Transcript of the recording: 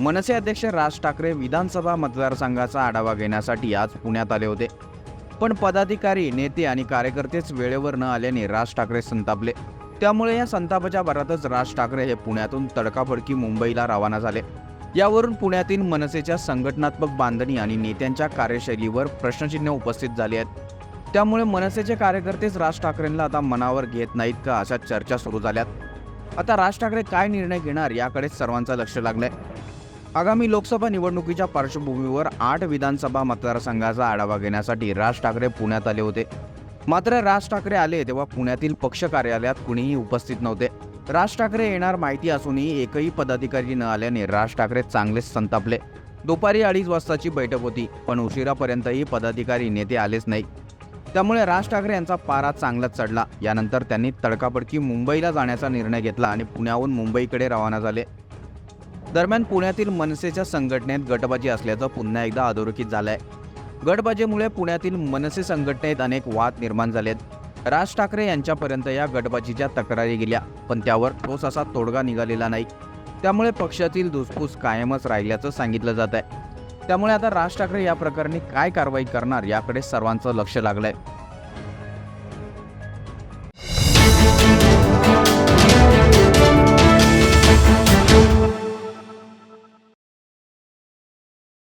मनसे अध्यक्ष राज ठाकरे विधानसभा मतदारसंघाचा आढावा घेण्यासाठी आज पुण्यात आले होते. पण पदाधिकारी नेते आणि कार्यकर्तेच वेळेवर न आल्याने राज ठाकरे संतापले. त्यामुळे या संतापाच्या भरातच राज ठाकरे हे पुण्यातून तडकाफडकी मुंबईला रवाना झाले. यावरून पुण्यातील मनसेच्या संघटनात्मक बांधणी आणि नेत्यांच्या कार्यशैलीवर प्रश्नचिन्ह उपस्थित झाले आहेत. त्यामुळे मनसेचे कार्यकर्तेच राज ठाकरेंना आता मनावर घेत नाहीत का अशा चर्चा सुरू झाल्यात. आता राज ठाकरे काय निर्णय घेणार याकडेच सर्वांचं लक्ष लागलंय. आगामी लोकसभा निवडणुकीच्या पार्श्वभूमीवर आठ विधानसभा मतदारसंघाचा आढावा घेण्यासाठी राज ठाकरे पुण्यात आले होते. मात्र राज ठाकरे आले तेव्हा पुण्यातील पक्ष कार्यालयात कुणीही उपस्थित नव्हते. राज ठाकरे येणार माहिती असूनही एकही पदाधिकारी न आल्याने राज ठाकरे चांगलेच संतापले. दुपारी अडीच वाजताची बैठक होती पण उशिरापर्यंतही पदाधिकारी नेते आलेच नाही. त्यामुळे राज ठाकरे यांचा पारा चांगलाच चढला. यानंतर त्यांनी तडकाफडकी मुंबईला जाण्याचा निर्णय घेतला आणि पुण्याहून मुंबईकडे रवाना झाले. दरम्यान पुण्यातील मनसेच्या संघटनेत गटबाजी असल्याचं पुन्हा एकदा अधोरेखित झालं आहे गटबाजीमुळे पुण्यातील मनसे संघटनेत अनेक वाद निर्माण झालेत. राज ठाकरे यांच्यापर्यंत या गटबाजीच्या तक्रारी गेल्या पण त्यावर ठोस असा तोडगा निघालेला नाही. त्यामुळे पक्षातील धुसफूस कायमच राहिल्याचं सांगितलं जात आहे त्यामुळे आता राज ठाकरे या प्रकरणी काय कारवाई करणार याकडे सर्वांचं लक्ष लागलं आहे